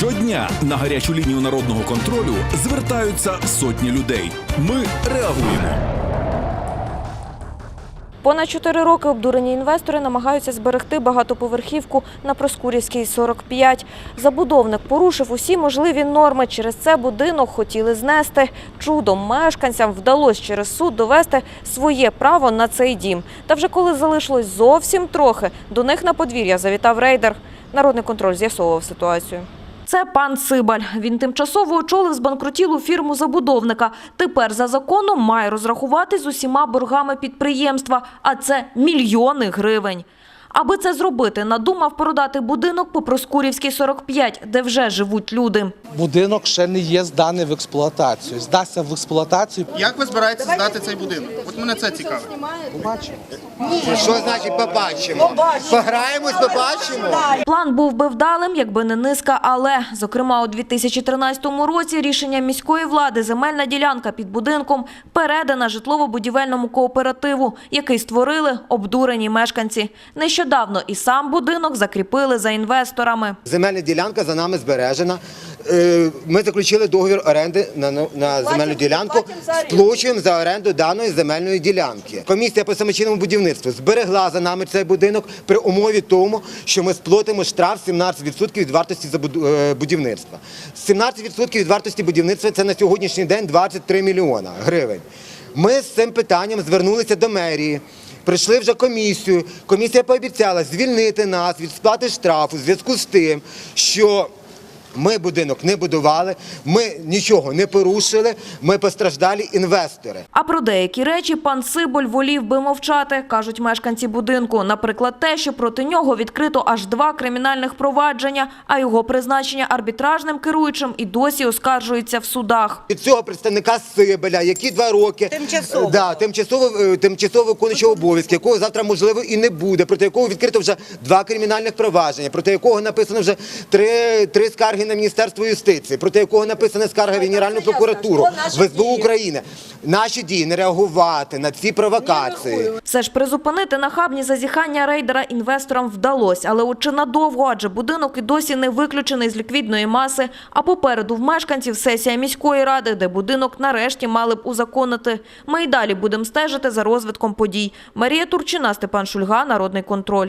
Щодня на гарячу лінію народного контролю звертаються сотні людей. Ми реагуємо. Понад чотири роки обдурені інвестори намагаються зберегти багатоповерхівку на Проскурівській 45. Забудовник порушив усі можливі норми. Через це будинок хотіли знести. Чудом мешканцям вдалося через суд довести своє право на цей дім. Та вже коли залишилось зовсім трохи, до них на подвір'я завітав рейдер. Народний контроль з'ясовував ситуацію. Це пан Цибаль. Він тимчасово очолив збанкрутілу фірму забудовника. Тепер за законом має розрахувати з усіма боргами підприємства, а це мільйони гривень. Аби це зробити, надумав продати будинок по Проскурівській 45, де вже живуть люди. Будинок ще не є зданий в експлуатацію. Здасться в експлуатацію. Як ви збираєтеся здати цей будинок? От мене це цікавить. Побачимо. Що значить побачимо? Пограємось, побачимо. План був би вдалим, якби не низка але. Зокрема, у 2013 році рішення міської влади земельна ділянка під будинком передана житлово-будівельному кооперативу, який створили обдурені мешканці. Нещодавно і сам будинок закріпили за інвесторами. Земельна ділянка за нами збережена. Е, Ми заключили договір оренди на, на земельну ділянку, сплачуємо за оренду даної земельної ділянки. Комісія по самочинному будівництву зберегла за нами цей будинок при умові тому, що ми сплатимо штраф 17% від вартості е, будівництва. 17% від вартості будівництва це на сьогоднішній день 23 мільйона гривень. Ми з цим питанням звернулися до мерії. Прийшли вже комісію. Комісія пообіцяла звільнити нас від сплати штрафу в зв'язку з тим, що ми будинок не будували, ми нічого не порушили, ми постраждалі інвестори. А про деякі речі пан Сиболь волів би мовчати, кажуть мешканці будинку. Наприклад, те, що проти нього відкрито аж два кримінальних провадження, а його призначення арбітражним керуючим і досі оскаржується в судах. Від цього представника Сибеля, які два роки тимчасово, да, тимчасово, е, тимчасово виконуючого обов'язки, якого завтра можливо і не буде, проти якого відкрито вже два кримінальних провадження, проти якого написано вже три, три скарги на Міністерство юстиції, проти якого написана скарга в Генеральну прокуратуру в СБУ України. Наші дії не реагувати на ці провокації. Все ж призупинити нахабні зазіхання рейдера інвесторам вдалося, але от чи надовго, адже будинок і досі не виключений з ліквідної маси, а попереду в мешканців сесія міської ради, де будинок нарешті мали б узаконити. Ми й далі будемо стежити за розвитком подій. Марія Турчина, Степан Шульга, Народний контроль.